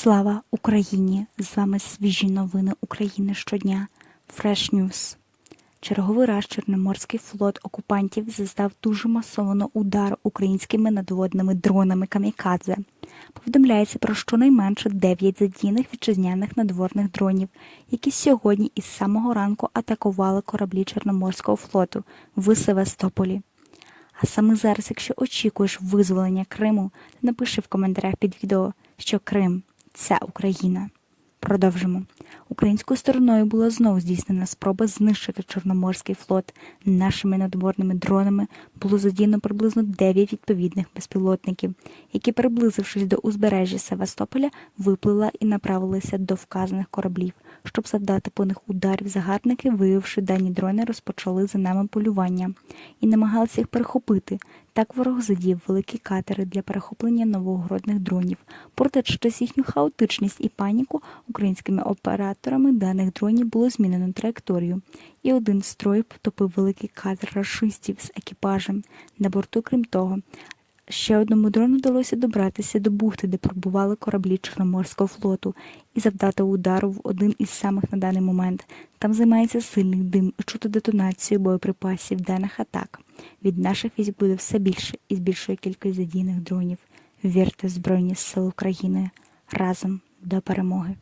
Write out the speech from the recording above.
Слава Україні! З вами свіжі новини України щодня. Fresh News. Черговий раз Чорноморський флот окупантів зазнав дуже масований удар українськими надводними дронами камікадзе. Повідомляється про щонайменше 9 задійних вітчизняних надводних дронів, які сьогодні із самого ранку атакували кораблі Чорноморського флоту в Севастополі. А саме зараз, якщо очікуєш визволення Криму, то напиши в коментарях під відео, що Крим це Україна. Продовжимо. Українською стороною була знову здійснена спроба знищити Чорноморський флот. Нашими надборними дронами було задіяно приблизно 9 відповідних безпілотників, які, приблизившись до узбережжя Севастополя, виплила і направилися до вказаних кораблів. Щоб завдати по них ударів, загарбники, виявивши дані дрони, розпочали за нами полювання і намагалися їх перехопити. Так ворог задіяв великі катери для перехоплення новогородних дронів. Проте через їхню хаотичність і паніку українськими операторами даних дронів було змінено траєкторію, і один з троїв потопив великий катер рашистів з екіпажем на борту. Крім того, ще одному дрону вдалося добратися до бухти, де пробували кораблі Чорноморського флоту, і завдати удару в один із самих на даний момент. Там займається сильний дим чути детонацію боєприпасів даних атак. Від наших військ буде все більше і збільшує кількість задійних дронів. Вірте в Збройні Сили України разом до перемоги.